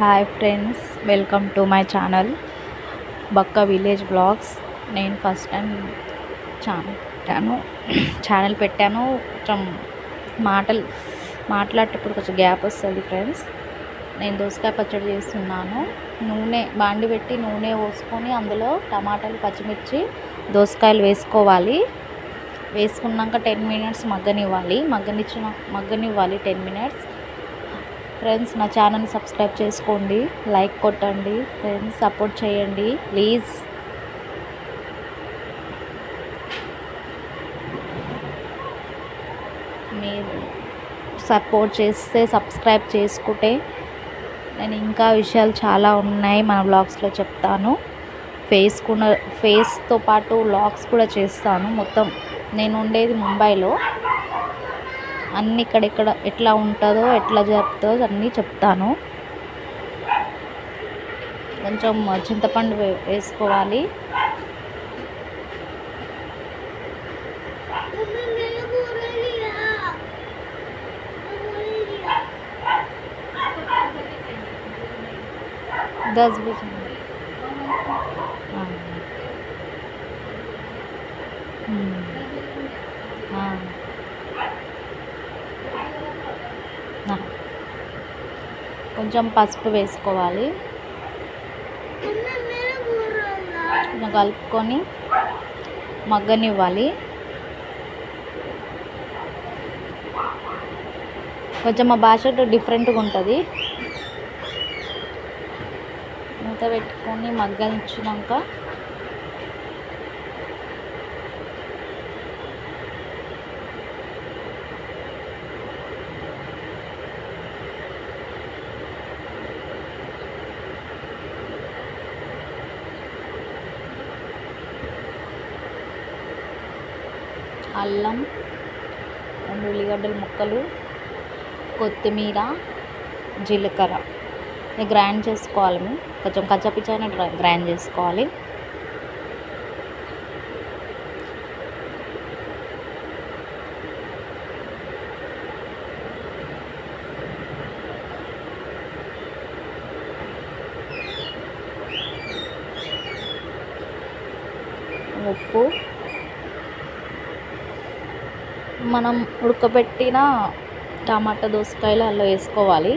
Hi friends welcome to my channel బక్క village blogs నేను first time channel పెట్టాను channel పెట్టాను. కొంచెం మాటలు మాట్లాడేటప్పుడు కొంచెం గ్యాప్ వస్తుంది ఫ్రెండ్స్ నేను దోసకాయ పచ్చడి చేస్తున్నాను. నూనె బాండి పెట్టి నూనె పోసుకొని అందులో టమాటాలు పచ్చిమిర్చి దోసకాయలు వేసుకోవాలి. వేసుకున్నాక టెన్ మినిట్స్ మగ్గనివ్వాలి. మగ్గనిచ్చిన మగ్గనివ్వాలి టెన్ మినిట్స్ ఫ్రెండ్స్ నా ఛానల్ సబ్స్క్రైబ్ చేసుకోండి. లైక్ కొట్టండి. ఫ్రెండ్స్ సపోర్ట్ చేయండి. ప్లీజ్. మీరు సపోర్ట్ చేస్తే సబ్స్క్రైబ్ చేసుకుంటే నేను ఇంకా విషయాలు చాలా ఉన్నాయి. మన బ్లాగ్స్లో చెప్తాను. ఫేస్ కూడా ఫేస్తో పాటు వ్లాగ్స్ కూడా చేస్తాను. మొత్తం నేను ఉండేది ముంబైలో. అన్నీ ఇక్కడెక్కడ ఎట్లా ఉంటుందో ఎట్లా జరుపుతుందో అన్నీ చెప్తాను కొంచెం చింతపండు వే- వేసుకోవాలి मम्मी मेरे को उड़ा लिया उड़ा लिया दस बजे हाँ हम्म, हाँ हाँ. కొంచెం పసుపు వేసుకోవాలి. కలుపుకొని మగ్గనివ్వాలి. కొంచెం మా భాష డిఫరెంట్గా ఉంటుంది. మూత పెట్టుకొని మగ్గనిచ్చినాక అల్లం రెండు ఉల్లిగడ్డల ముక్కలు కొత్తిమీర జీలకర్ర. ఇది గ్రైండ్ చేసుకోవాలి మేము. కొంచెం కచ్చపిచ్చని గ్రైండ్ చేసుకోవాలి. ఉప్పు మనం ఉడకబెట్టిన టమాటా దోసకాయలు అందులో వేసుకోవాలి.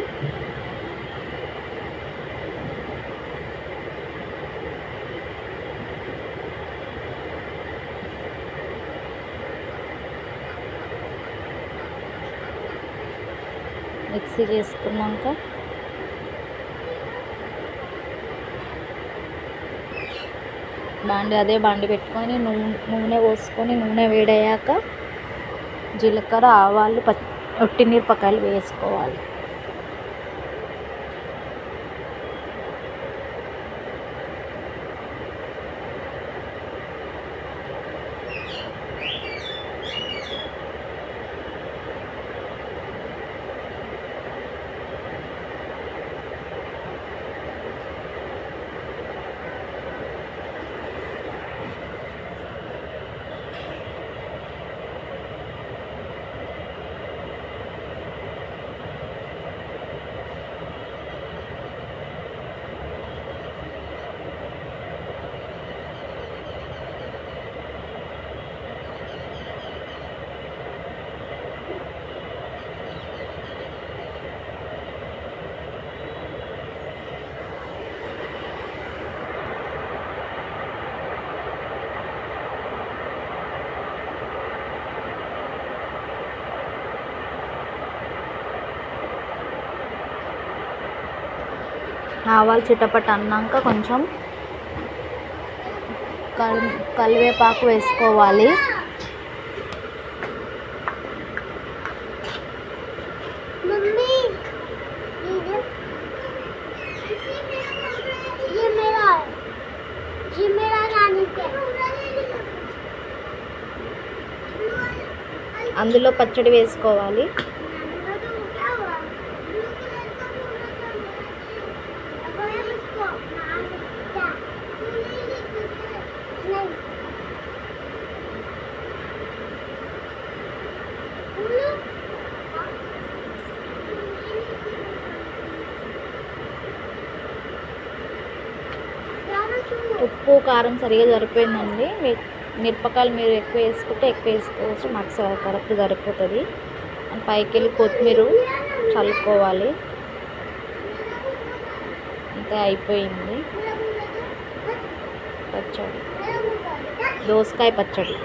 మిక్సీ చేసుకున్నాక బాండి అదే బాండి పెట్టుకొని నూనె నూనె పోసుకొని నూనె వేడయ్యాక జీలకర్ర ఆవాలు పచ్చి ఒట్టిమిరపకాయలు వేసుకోవాలి. ఆవాలు చిటపట అన్నాక కొంచెం కల్ కరివేపాకు వేసుకోవాలి. అందులో పచ్చడి వేసుకోవాలి. ఉప్పు కారం సరిగా సరిపోయిందండి. మిరపకాయలు మీరు ఎక్కువ వేసుకుంటే ఎక్కువ వేసుకోవచ్చు. మాకు కరెక్ట్ సరిపోతుంది. పైకి వెళ్ళి కొత్తిమీర చల్లుకోవాలి. అంతే అయిపోయింది. పచ్చడి. దోసకాయ పచ్చడి.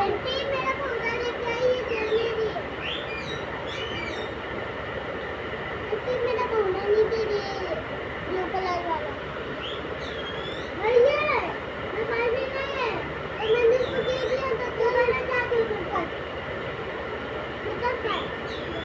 20 minutes.